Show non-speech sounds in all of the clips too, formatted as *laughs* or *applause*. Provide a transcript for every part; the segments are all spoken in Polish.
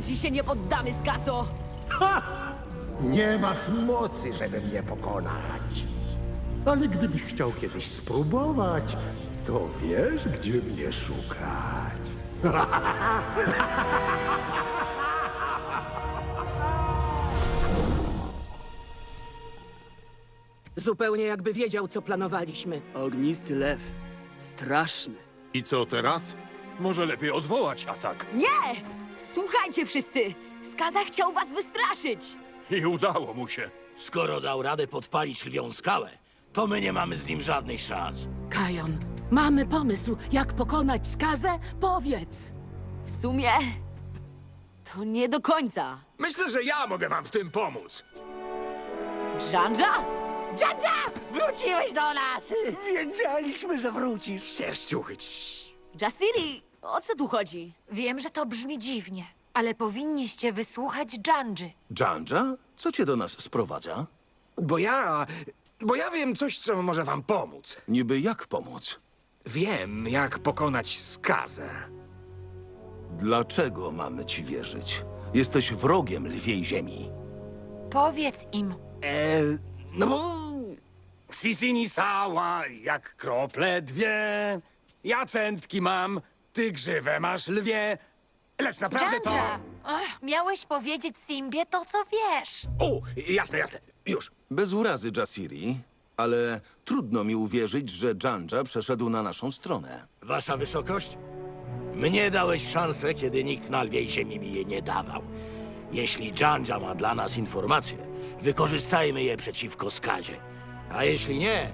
Nigdy ci się nie poddamy, Skaso! Ha! Nie masz mocy, żeby mnie pokonać. Ale gdybyś chciał kiedyś spróbować, to wiesz, gdzie mnie szukać. *laughs* Zupełnie jakby wiedział, co planowaliśmy. Ognisty lew. Straszny. I co teraz? Może lepiej odwołać atak. Nie! Słuchajcie wszyscy! Skaza chciał was wystraszyć! I udało mu się. Skoro dał radę podpalić lwią skałę, to my nie mamy z nim żadnych szans. Kajon, mamy pomysł, jak pokonać skazę? Powiedz! W sumie... To nie do końca. Myślę, że ja mogę wam w tym pomóc. Żandża? Dziadzia! Wróciłeś do nas! Wiedzieliśmy, że wrócisz. Sierściuchy. ciii. Jasiri, o co tu chodzi? Wiem, że to brzmi dziwnie, ale powinniście wysłuchać Janji. Janja? Co cię do nas sprowadza? Bo ja. Bo ja wiem coś, co może wam pomóc. Niby jak pomóc? Wiem, jak pokonać skazę. Dlaczego mamy ci wierzyć? Jesteś wrogiem lwiej ziemi. Powiedz im. E, no bo. Sisini sała, jak krople dwie. Ja centki mam, ty grzywę masz lwie. Lecz naprawdę to. Ach, miałeś powiedzieć Simbie to, co wiesz. O, jasne, jasne. Już. Bez urazy, Jasiri, ale trudno mi uwierzyć, że Janja przeszedł na naszą stronę. Wasza wysokość? Mnie dałeś szansę, kiedy nikt na lwiej ziemi mi jej nie dawał. Jeśli Janja ma dla nas informacje, wykorzystajmy je przeciwko skazie. A jeśli nie,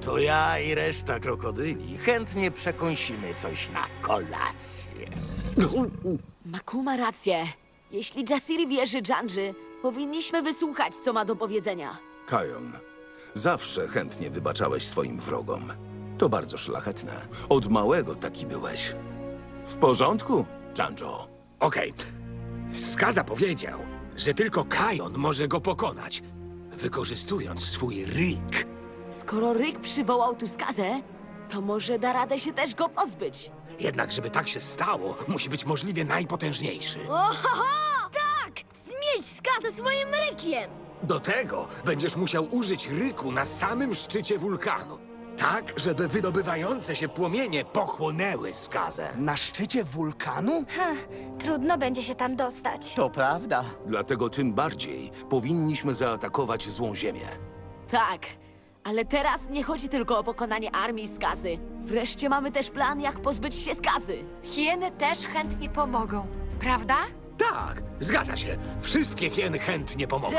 to ja i reszta krokodyli chętnie przekąsimy coś na kolację. Maku ma rację. Jeśli Jasiri wierzy Janji, powinniśmy wysłuchać, co ma do powiedzenia. Kajon, zawsze chętnie wybaczałeś swoim wrogom. To bardzo szlachetne. Od małego taki byłeś. W porządku, Janjo? Okej. Skaza powiedział, że tylko Kajon może go pokonać, wykorzystując swój ryk. Skoro Ryk przywołał tu skazę, to może da radę się też go pozbyć. Jednak, żeby tak się stało, musi być możliwie najpotężniejszy. Ohoho! Tak! Zmieść skazę swoim rykiem! Do tego będziesz musiał użyć ryku na samym szczycie wulkanu. Tak, żeby wydobywające się płomienie pochłonęły skazę. Na szczycie wulkanu? Ha, trudno będzie się tam dostać. To prawda. Dlatego tym bardziej powinniśmy zaatakować złą ziemię. Tak, ale teraz nie chodzi tylko o pokonanie armii skazy. Wreszcie mamy też plan, jak pozbyć się skazy. Hieny też chętnie pomogą, prawda? Tak, zgadza się. Wszystkie hieny chętnie pomogą.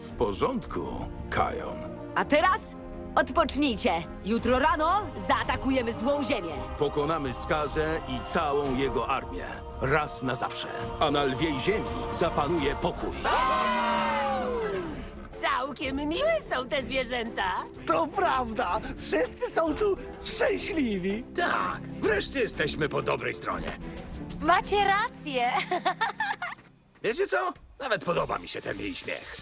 W porządku, Kajon. A teraz odpocznijcie. Jutro rano zaatakujemy złą ziemię. Pokonamy skazę i całą jego armię. Raz na zawsze. A na lwiej ziemi zapanuje pokój. Całkiem miłe są te zwierzęta! To prawda. Wszyscy są tu szczęśliwi. Tak, wreszcie jesteśmy po dobrej stronie. Macie rację. *laughs* Wiecie co? Nawet podoba mi się ten jej śmiech.